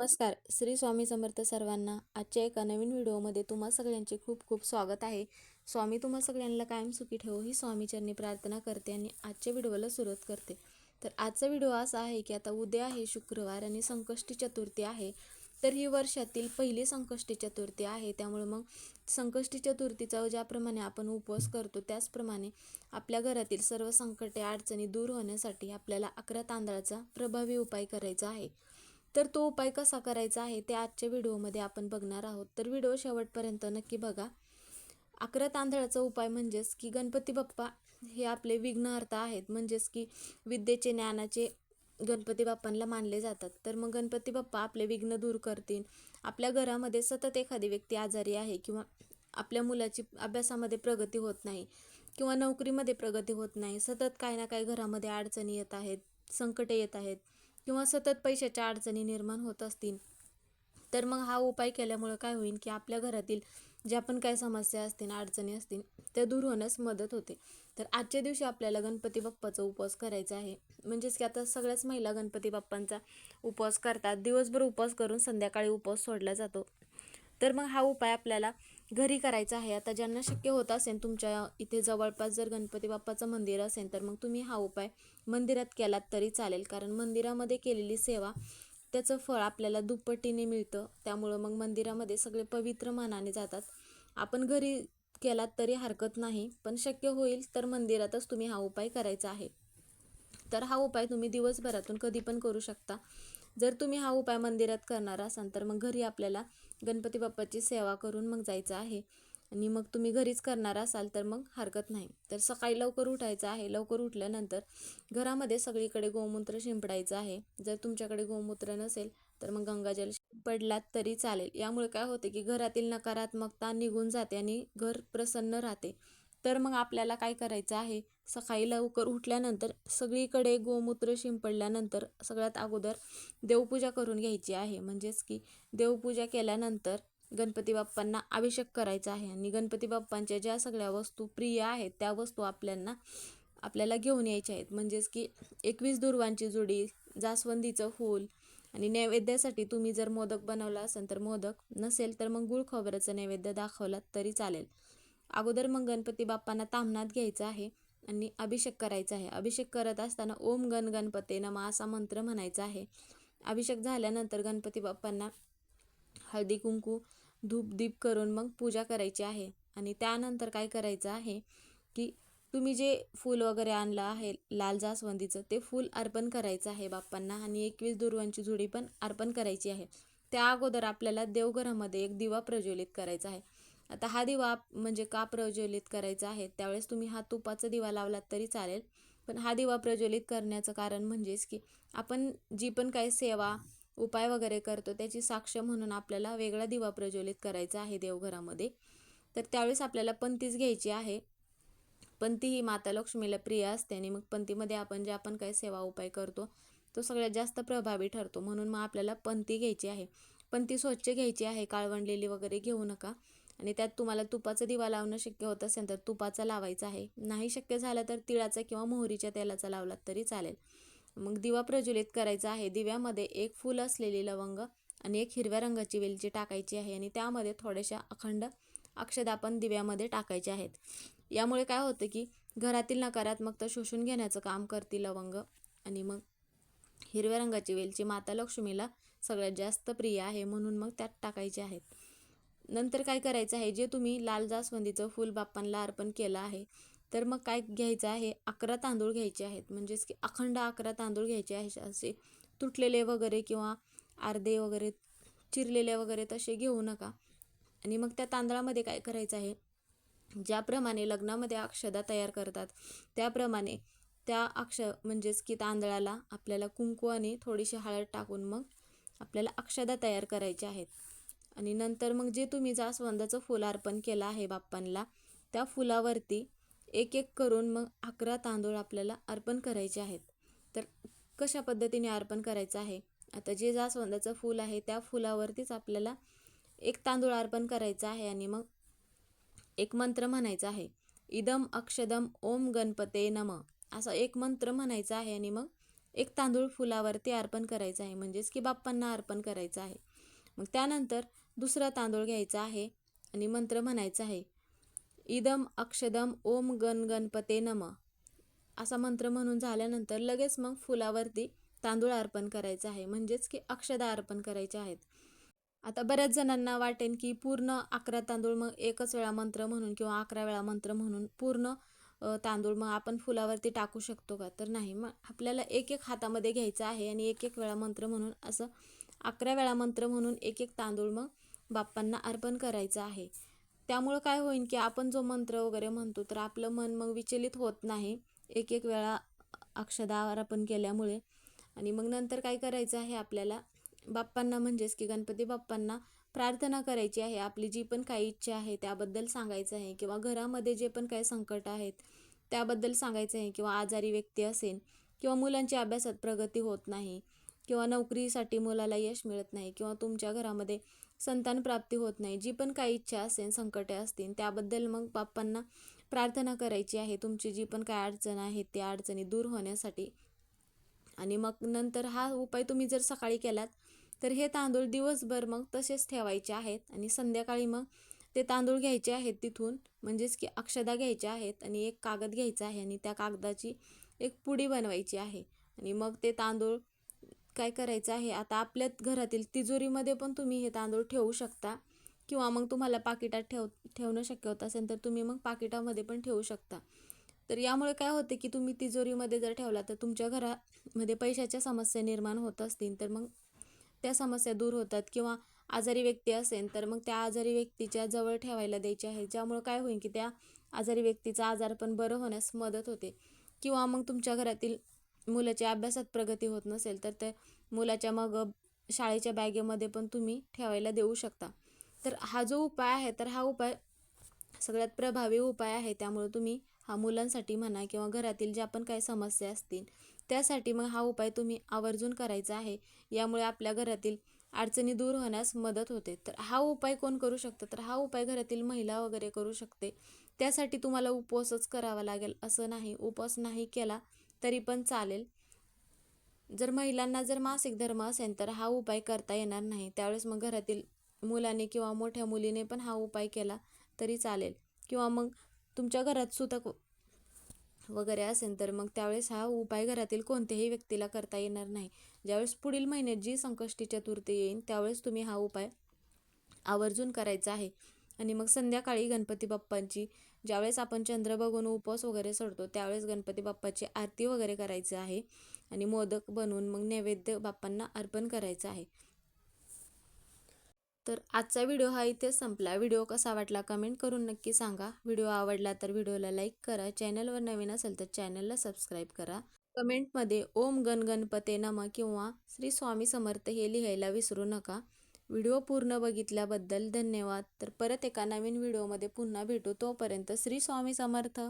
नमस्कार. श्री स्वामी समर्थ सर्वांना आजच्या एका नवीन व्हिडिओमध्ये तुम्हा सगळ्यांचे खूप खूप स्वागत आहे. स्वामी तुम्हा सगळ्यांना कायम सुखी ठेवो ही स्वामीचरणी प्रार्थना करते आणि आजच्या व्हिडिओला सुरुवात करते. तर आजचा व्हिडिओ असा आहे की आता उद्या आहे शुक्रवार आणि संकष्टी चतुर्थी आहे. तर ही वर्षातील पहिली संकष्टी चतुर्थी आहे. त्यामुळे मग संकष्टी चतुर्थीचा ज्याप्रमाणे आपण उपवास करतो त्याचप्रमाणे आपल्या घरातील सर्व संकटे अडचणी दूर होण्यासाठी आपल्याला अकरा तांदळाचा प्रभावी उपाय करायचा आहे. तर तो उपाय कसा करायचा आहे ते आजच्या व्हिडिओमध्ये आपण बघणार आहोत. तर व्हिडिओ शेवटपर्यंत नक्की बघा. अकरा तांदळाचा उपाय म्हणजेच की गणपती बाप्पा हे आपले विघ्नहर्ता आहेत. म्हणजेच की विद्येचे ज्ञानाचे गणपती बाप्पांना मानले जातात. तर मग गणपती बाप्पा आपले विघ्न दूर करतील. आपल्या घरामध्ये सतत एखादी व्यक्ती आजारी आहे किंवा आपल्या मुलाची अभ्यासामध्ये प्रगती होत नाही किंवा नोकरीमध्ये प्रगती होत नाही सतत काही ना काही घरामध्ये अडचणी येत आहेत संकटे येत आहेत किंवा सतत पैशाच्या अडचणी निर्माण होत असतील तर मग हा उपाय केल्यामुळं काय होईल की आपल्या घरातील ज्या पण काही समस्या असतील अडचणी असतील त्या दूर होण्यास मदत होते. तर आजच्या दिवशी आपल्याला गणपती बाप्पाचा उपवास करायचा आहे. म्हणजेच की आता सगळ्याच महिला गणपती बाप्पांचा उपवास करतात. दिवसभर उपवास करून संध्याकाळी उपवास सोडला जातो. तर मग हा उपाय आपल्याला घरी करायचा आहे. आता ज्यांना शक्य होत असेल तुमच्या इथे जवळपास जर गणपती बाप्पाचं मंदिर असेल तर मग तुम्ही हा उपाय मंदिरात केलात तरी चालेल. कारण मंदिरामध्ये केलेली सेवा त्याचं फळ आपल्याला दुप्पटीने मिळतं. त्यामुळं मग मंदिरामध्ये सगळे पवित्र मानाने जातात. आपण घरी केलात तरी हरकत नाही पण शक्य होईल तर मंदिरातच तुम्ही हा उपाय करायचा आहे. तर हा उपाय तुम्ही दिवसभरातून कधी पण करू शकता. जर तुम्ही हा उपाय मंदिरात करणार असाल तर मग घरी आपल्याला गणपती बाप्पाची सेवा करून मग जायचं आहे. आणि मग तुम्ही घरीच करणार असाल तर मग हरकत नाही. तर सकाळी लवकर उठायचं आहे. लवकर उठल्यानंतर घरामध्ये सगळीकडे गोमूत्र शिंपडायचं आहे. जर तुमच्याकडे गोमूत्र नसेल तर मग गंगाजल पडलात तरी चालेल. यामुळे काय होते की घरातील नकारात्मकता निघून जाते आणि घर प्रसन्न राहते. तर मग आपल्याला काय करायचं आहे? सकाळी लवकर उठल्यानंतर सगळीकडे गोमूत्र शिंपडल्यानंतर सगळ्यात अगोदर देवपूजा करून घ्यायची आहे. म्हणजेच की देवपूजा केल्यानंतर गणपती बाप्पांना अभिषेक करायचा आहे. आणि गणपती बाप्पांच्या ज्या सगळ्या वस्तू प्रिय आहेत त्या वस्तू आपल्यांना आपल्याला घेऊन यायच्या आहेत. म्हणजेच की एकवीस दुर्वांची जुडी जास्वंदीचं फूल आणि नैवेद्यासाठी तुम्ही जर मोदक बनवला असेल तर मोदक नसेल तर मग गुळ खोबऱ्याचं नैवेद्य दाखवलात तरी चालेल. अगोदर मग गणपती बाप्पांना तामनात घ्यायचं आहे आणि अभिषेक करायचा आहे. अभिषेक करत असताना ओम गण गणपते नमा असा मंत्र म्हणायचा आहे. अभिषेक झाल्यानंतर गणपती बाप्पांना हळदी कुंकू धूप दीप करून मग पूजा करायची आहे. आणि त्यानंतर काय करायचं आहे की तुम्ही जे फूल वगैरे आणलं आहे लाल जास्वंदीचं ते फूल अर्पण करायचं आहे बाप्पांना आणि एकवीस दुर्वांची झुडी पण अर्पण करायची आहे. त्या अगोदर आपल्याला देवघरामध्ये एक दिवा प्रज्वलित करायचा आहे. आता हा दिवा म्हणजे का प्रज्वलित करायचा आहे? त्यावेळेस तुम्ही हा तुपाचा दिवा लावलात तरी चालेल. पण हा दिवा प्रज्वलित करण्याचं कारण म्हणजेच की आपण जी पण काही सेवा उपाय वगैरे करतो त्याची साक्ष म्हणून आपल्याला वेगळा दिवा प्रज्वलित करायचा आहे देवघरामध्ये. तर त्यावेळेस आपल्याला पंतीच घ्यायची आहे. पंती ही माता लक्ष्मीला प्रिय असते आणि मग पंतीमध्ये आपण जे आपण काही सेवा उपाय करतो तो सगळ्यात जास्त प्रभावी ठरतो. म्हणून मग आपल्याला पंती घ्यायची आहे. पंती स्वच्छ घ्यायची आहे. काळवंडलेली वगैरे घेऊ नका. आणि त्यात तुम्हाला तुपाचा दिवा लावणं शक्य होत असेल तर तुपाचा लावायचा आहे. नाही शक्य झालं तर तिळाचा किंवा मोहरीच्या तेलाचा लावलात तरी चालेल. मग दिवा प्रज्वलित करायचा आहे. दिव्यामध्ये एक फूल असलेली लवंग आणि एक हिरव्या रंगाची वेलची टाकायची आहे आणि त्यामध्ये थोड्याशा अखंड अक्षदा आपण दिव्यामध्ये टाकायचे आहेत. यामुळे काय होतं की घरातील नकारात्मकता शोषून घेण्याचं काम करते लवंग आणि मग हिरव्या रंगाची वेलची माता लक्ष्मीला सगळ्यात जास्त प्रिय आहे म्हणून मग त्यात टाकायचे आहेत. नंतर काय करायचं आहे? जे तुम्ही लाल जास्वंदीचं फूल बाप्पांना अर्पण केलं आहे तर मग काय घ्यायचं आहे? अकरा तांदूळ घ्यायचे आहेत. म्हणजेच की अखंड अकरा तांदूळ घ्यायचे आहे असे तुटलेले वगैरे किंवा अर्धे वगैरे चिरलेले वगैरे तसे घेऊ नका. आणि मग त्या तांदळामध्ये काय करायचं आहे? ज्याप्रमाणे लग्नामध्ये अक्षदा तयार करतात त्याप्रमाणे त्या अक्ष म्हणजेच की तांदळाला आपल्याला कुंकू आणि थोडीशी हळद टाकून मग आपल्याला अक्षदा तयार करायच्या आहेत. आणि नंतर मग जे तुम्ही जास्वंदाचं फुल अर्पण केलं आहे बाप्पांना त्या फुलावरती एक एक करून मग अकरा तांदूळ आपल्याला अर्पण करायचे आहेत. तर कशा पद्धतीने अर्पण करायचं आहे? आता जे जास्वंदाचं फूल आहे त्या फुलावरतीच आपल्याला एक तांदूळ अर्पण करायचा आहे आणि मग एक मंत्र म्हणायचा आहे. इदम अक्षदम ओम गणपते नम. असा एक मंत्र म्हणायचा आहे आणि मग एक तांदूळ फुलावरती अर्पण करायचा आहे. म्हणजेच की बाप्पांना अर्पण करायचं आहे. मग त्यानंतर दुसरा तांदूळ घ्यायचा आहे आणि मंत्र म्हणायचा आहे इदम अक्षदम ओम गण गणपते नम असा मंत्र म्हणून झाल्यानंतर लगेच मग फुलावरती तांदूळ अर्पण करायचं आहे म्हणजेच की अक्षदा अर्पण करायचे आहेत. आता बऱ्याच जणांना वाटेन की पूर्ण अकरा तांदूळ मग एकच वेळा मंत्र म्हणून किंवा अकरा वेळा मंत्र म्हणून पूर्ण तांदूळ मग आपण फुलावरती टाकू शकतो का? तर नाही मग आपल्याला एक एक हातामध्ये घ्यायचं आहे आणि एक एक वेळा मंत्र म्हणून असं अकरा वेळा मंत्र म्हणून एक एक तांदूळ मग बाप्पांना अर्पण करायचं आहे. त्यामुळं काय होईल की आपण जो मंत्र वगैरे म्हणतो तर आपलं मन मग विचलित होत नाही. एक एक वेळा अक्षदा अर्पण केल्यामुळे. आणि मग नंतर काय करायचं आहे आपल्याला? बाप्पांना म्हणजेच की गणपती बाप्पांना प्रार्थना करायची आहे. आपली जी पण काही इच्छा आहे त्याबद्दल सांगायचं आहे किंवा घरामध्ये जे पण काही संकट आहेत त्याबद्दल सांगायचं आहे किंवा आजारी व्यक्ती असेल किंवा मुलांची अभ्यासात प्रगती होत नाही किंवा नोकरीसाठी मुलाला यश मिळत नाही किंवा तुमच्या घरामध्ये संतान प्राप्ती होत नाही जी पण काही इच्छा असेल संकटे असतील त्याबद्दल मग बाप्पांना प्रार्थना करायची आहे. तुमची जी पण काय अडचण आहे त्या अडचणी दूर होण्यासाठी. आणि मग नंतर हा उपाय तुम्ही जर सकाळी केलात तर हे तांदूळ दिवसभर मग तसेच ठेवायचे आहेत. आणि संध्याकाळी मग ते तांदूळ घ्यायचे आहेत तिथून म्हणजेच की अक्षदा घ्यायच्या आहेत आणि एक कागद घ्यायचा आहे आणि त्या कागदाची एक पुडी बनवायची आहे. आणि मग ते तांदूळ काय करायचं आहे? आता आपल्या घरातील तिजोरीमध्ये पण तुम्ही हे तांदूळ ठेवू शकता. किंवा मग तुम्हाला पाकिटात ठेव ठेवणं शक्य होत असेल तर तुम्ही मग पाकिटामध्ये पण ठेवू शकता. तर यामुळे काय होते की तुम्ही तिजोरीमध्ये जर ठेवला तर तुमच्या घरामध्ये पैशाच्या समस्या निर्माण होत असतील. तर मग त्या समस्या दूर होतात. किंवा आजारी व्यक्ती असेल तर मग त्या आजारी व्यक्तीच्या जवळ ठेवायला द्यायची आहे. ज्यामुळं काय होईल की त्या आजारी व्यक्तीचा आजार पण बरं होण्यास मदत होते. किंवा मग तुमच्या घरातील मुलाच्या अभ्यासात प्रगती होत नसेल तर त्या मुलाच्या मग शाळेच्या बॅगेमध्ये पण तुम्ही ठेवायला देऊ शकता. तर हा जो उपाय आहे तर हा उपाय सगळ्यात प्रभावी उपाय आहे. त्यामुळे तुम्ही हा मुलांसाठी म्हणा किंवा घरातील ज्या पण काही समस्या असतील त्यासाठी मग हा उपाय तुम्ही आवर्जून करायचा आहे. यामुळे आपल्या घरातील अडचणी दूर होण्यास मदत होते. तर हा उपाय कोण करू शकतं? तर हा उपाय घरातील महिला वगैरे करू शकते. त्यासाठी तुम्हाला उपवासच करावा लागेल. असं नाही उपवास नाही केला तरी पण चालेल. जर महिलांना जर मासिक धर्म असेल तर हा उपाय करता येणार नाही. त्यावेळेस मग घरातील मुलाने किंवा मोठ्या मुलीने पण हा उपाय केला तरी चालेल. किंवा मग तुमच्या घरात सुतक वगैरे असेल तर मग त्यावेळेस हा उपाय घरातील कोणत्याही व्यक्तीला करता येणार नाही. ज्यावेळेस पुढील महिन्यात जी संकष्टी चतुर्थी येईल त्यावेळेस तुम्ही हा उपाय आवर्जून करायचा आहे. आणि मग संध्याकाळी गणपती बाप्पांची ज्यावेळेस आपण चंद्र बघून उपवास वगैरे सोडतो त्यावेळेस गणपती बाप्पाची आरती वगैरे करायची आहे. आणि मोदक बनवून मग नैवेद्य बाप्पांना अर्पण करायचं आहे. तर आजचा व्हिडिओ हा इथेच संपला. व्हिडिओ कसा वाटला कमेंट करून नक्की सांगा. व्हिडिओ आवडला तर व्हिडिओला लाईक करा. चॅनलवर नवीन असेल तर चॅनलला सबस्क्राईब करा. कमेंटमध्ये ओम गण गणपते नम किंवा श्री स्वामी समर्थ हे लिहायला विसरू नका. व्हिडिओ पूर्ण बघितल्याबद्दल धन्यवाद. तर परत एका नवीन व्हिडिओमध्ये पुन्हा भेटू. तोपर्यंत श्री स्वामी समर्थ.